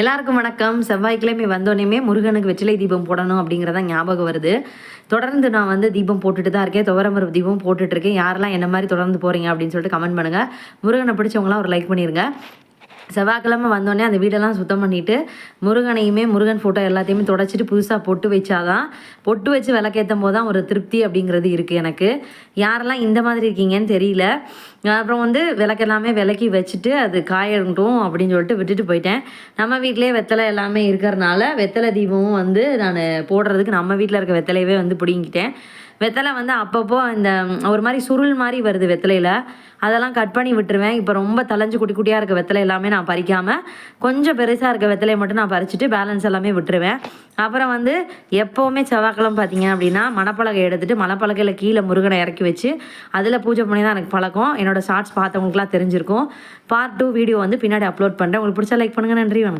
எல்லாருக்கும் வணக்கம். செவ்வாய்க்கிழமை வந்தோடனே முருகனுக்கு வெற்றிலை தீபம் போடணும் அப்படிங்கிறத ஞாபகம் வருது. தொடர்ந்து நான் வந்து தீபம் போட்டுட்டு தான் இருக்கேன். துவரம்பருப்பு தீபம் போட்டுட்டு இருக்கேன். யாரெல்லாம் என்ன மாதிரி தொடர்ந்து போறீங்க அப்படின்னு சொல்லிட்டு கமெண்ட் பண்ணுங்க. முருகனை பிடிச்சவங்களாம் ஒரு லைக் பண்ணிருங்க. செவ்வாய்க்கிழமை வந்தோடனே அந்த வீடெல்லாம் சுத்தம் பண்ணிவிட்டு முருகனையுமே முருகன் ஃபோட்டோ எல்லாத்தையுமே தொடச்சிட்டு புதுசாக பொட்டு வச்சாதான் பொட்டு வச்சு விளக்கேற்றும் போது தான் ஒரு திருப்தி அப்படிங்கிறது இருக்குது எனக்கு. யாரெல்லாம் இந்த மாதிரி இருக்கீங்கன்னு தெரியல. அப்புறம் வந்து விளக்கெல்லாமே விளக்கி வச்சுட்டு அது காயட்டும் அப்படின்னு சொல்லிட்டு விட்டுட்டு போயிட்டேன். நம்ம வீட்டிலேயே வெத்தலை எல்லாமே இருக்கிறனால வெத்தலை தீபமும் வந்து நான் போடுறதுக்கு நம்ம வீட்டில் இருக்க வெத்தலையவே வந்து பிடிங்கிட்டேன் வெத்தலை வந்து அப்பப்போ இந்த ஒரு மாதிரி சுருள் மாதிரி வருது வெத்தலையில். அதெல்லாம் கட் பண்ணி விட்டுருவேன். இப்போ ரொம்ப தலைஞ்சு குட்டி குட்டியாக இருக்க வெத்தலை எல்லாமே நான் பறிக்காமல் கொஞ்சம் பெருசாக இருக்க வெத்தலையை மட்டும் நான் பறிச்சுட்டு பேலன்ஸ் எல்லாமே விட்டுருவேன். அப்புறம் வந்து எப்போவுமே செவ்வாய்க்கிழமை பார்த்தீங்க அப்படின்னா மணப்பலகை எடுத்துகிட்டு மணப்பலகையில் கீழே முருகனை இறக்கி வச்சு அதில் பூஜை பண்ணி தான் எனக்கு பழக்கம். என்னோட ஷார்ட்ஸ் பார்த்தவங்களுக்குலாம் தெரிஞ்சிருக்கும். பார்ட் டூ வீடியோ வந்து பின்னாடி அப்லோட் பண்ணுறேன் உங்களுக்கு பிடிச்சா லைக் பண்ணுங்கள் நன்றி வணக்கம்.